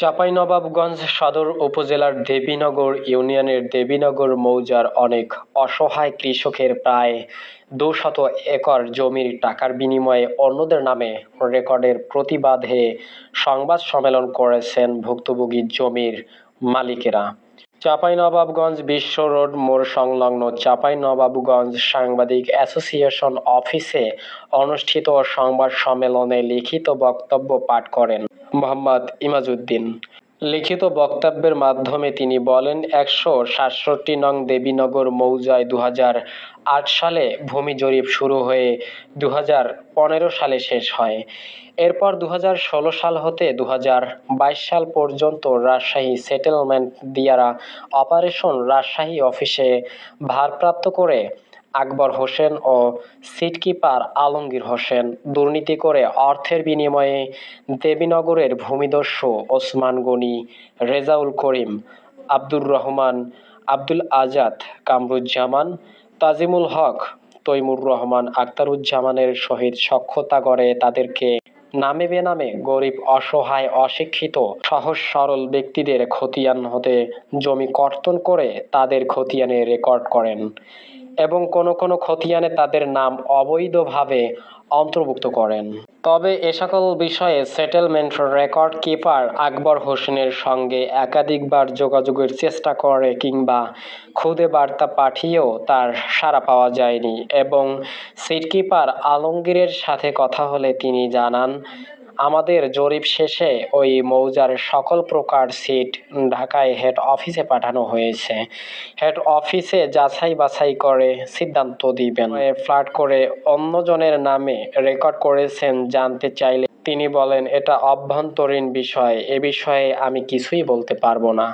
চাঁপাইনবাবগঞ্জ সদর উপজেলার দেবীনগর ইউনিয়নের দেবীনগর মৌজার অনেক অসহায় কৃষকের প্রায় দুশত একর জমির টাকার বিনিময়ে অন্যদের নামে রেকর্ডের প্রতিবাদে সংবাদ সম্মেলন করেছেন ভুক্তভোগী জমির মালিকেরা। চাঁপাইনবাবগঞ্জ বিশ্ব রোড মোড় সংলগ্ন চাঁপাইনবাবগঞ্জ সাংবাদিক অ্যাসোসিয়েশন অফিসে অনুষ্ঠিত সংবাদ সম্মেলনে লিখিত বক্তব্য পাঠ করেন। মোহাম্মদ ইমাজউদ্দিন। লিখিত বক্তব্যের মাধ্যমে তিনি বলেন, একশো সাতষট্টি নং দেবীনগর মৌজায় দু সালে ভূমি জরিপ শুরু হয়ে দু সালে শেষ হয়। এরপর দু সাল হতে দু সাল পর্যন্ত রাজশাহী সেটেলমেন্ট দিয়ারা অপারেশন রাজশাহী অফিসে ভারপ্রাপ্ত করে আকবর হোসেন ও সিটকিপার আলমগীর হোসেন দুর্নীতি করে অর্থের বিনিময়ে দেবীনগরের ভূমিদস্যু ওসমান গনি, রেজাউল করিম, আব্দুর রহমান, আব্দুল আজাদ কামরুজ্জামান, তাজিমুল হক, তৈমুর রহমান আক্তারুজ্জামানের সহিত সখ্যতা করে তাদেরকে নামে বেনামে গরিব, অসহায়, অশিক্ষিত, সহজ, সরল ব্যক্তিদের খতিয়ান হতে জমি কর্তন করে তাদের খতিয়ানে রেকর্ড করেন। এবং কোনো কোনো খতিয়ানে তাদের নাম অবৈধভাবে অন্তর্ভুক্ত করেন। তবে এ সকল বিষয়ে সেটেলমেন্ট রেকর্ড কিপার আকবর হোসেনের সঙ্গে একাধিকবার যোগাযোগের চেষ্টা করে কিংবা খুদে বার্তা পাঠিয়েও তার সাড়া পাওয়া যায়নি এবং সিটকিপার আলমগীরের সাথে কথা হলে তিনি জানান আমাদের জরিপ শেষে ওই মৌজার সকল প্রকার সিট ঢাকায় হেড অফিসে পাঠানো হয়েছে। হেড অফিসে যাচাই বাছাই করে সিদ্ধান্ত দিবেন। ফ্ল্যাট করে অন্যজনের নামে রেকর্ড করেছেন জানতে চাইলে। তিনি বলেন, এটা অভ্যন্তরীণ বিষয়। এ বিষয়ে আমি কিছুই বলতে পারব না।